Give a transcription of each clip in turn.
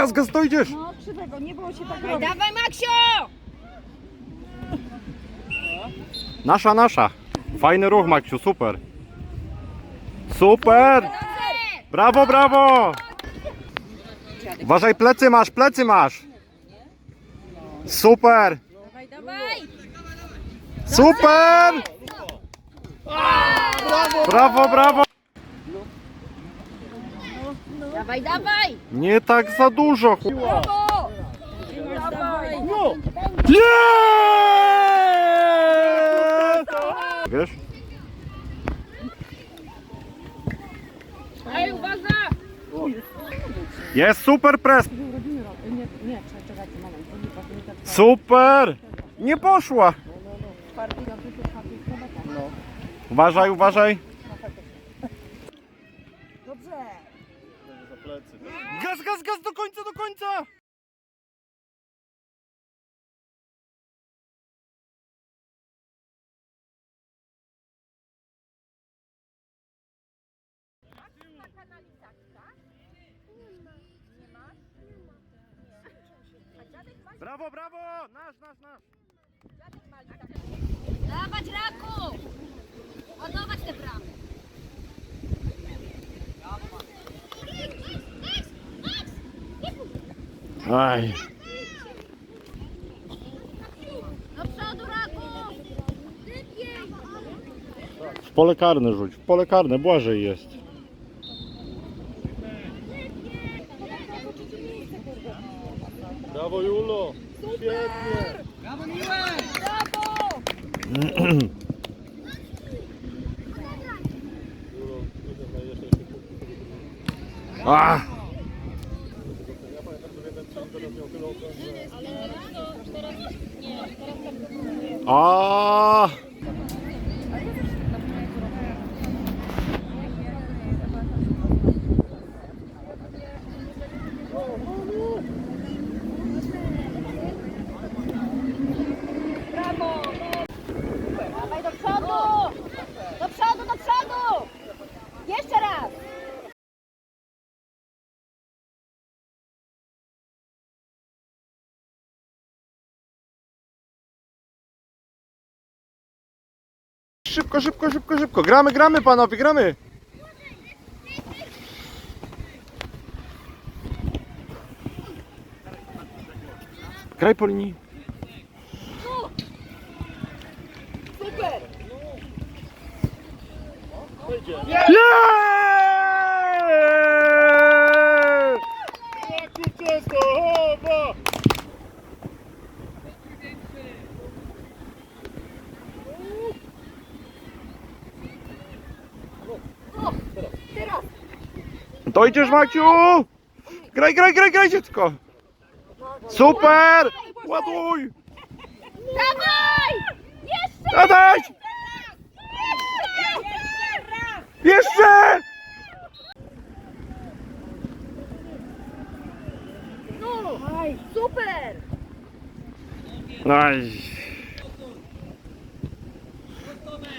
gaz, gaz, dojdziesz! No krzywego, nie było się tak Dawaj, robić. dawaj Maksio! Nasza, nasza. Fajny ruch, Maksiu, super. Super! Brawo, brawo! Uważaj, plecy masz, plecy masz! Super! Dawaj, dawaj! Super! Brawo, brawo! Dawaj, dawaj! Nie tak za dużo. chłop- Brawo! Dawaj! Nie! Wiesz? Ej, uwaga! Jest super pres. Super! Nie poszła. Uważaj, uważaj. Dobrze. Gaz, gaz, gaz do końca, do końca! Brawo, brawo! Nasz, nasz, nasz! Dawać raku! Aj. Do przodu raku! W pole karne rzuć, w pole karne, Błażej jest. Brawo Julo! Świetnie! Julo, jeszcze punktów. Ah. Ja A. Szybko, szybko, szybko, szybko. Gramy, gramy panowie, gramy. Graj po linii. Yeah! Raków Częstochowa! Dojdziesz Maciu! Graj, graj, graj, graj dziecko! Super! Ładuj! Dawaj! Jeszcze! Zadać! Jeszcze! Aj, super! Aj.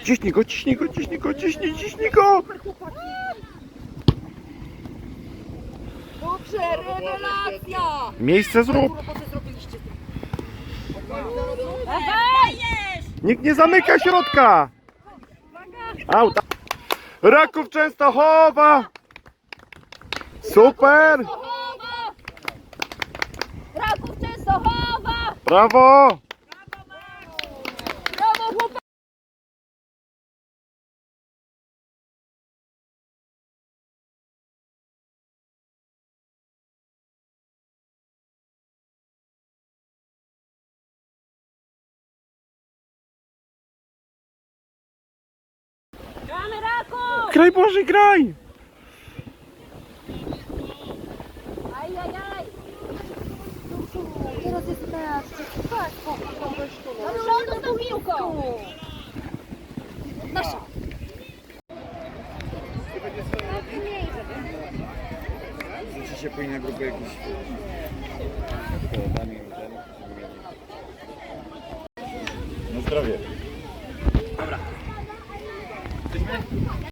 Ciśnij go, ciśnij go, ciśnij go, ciśnij, ciśnij go! Dobrze, rewelacja. Miejsce zrób! Dawaj! Nikt nie zamyka środka! Auta! Raków Częstochowa! Super! Częstochowa! Raków Częstochowa! Brawo! Brawo Graj Boże, graj! Aj, aj, aj! Teraz jest tak. Tak, o, Do przodu z tą piłką! Nasza! Rzuci się później na grupę jakiś...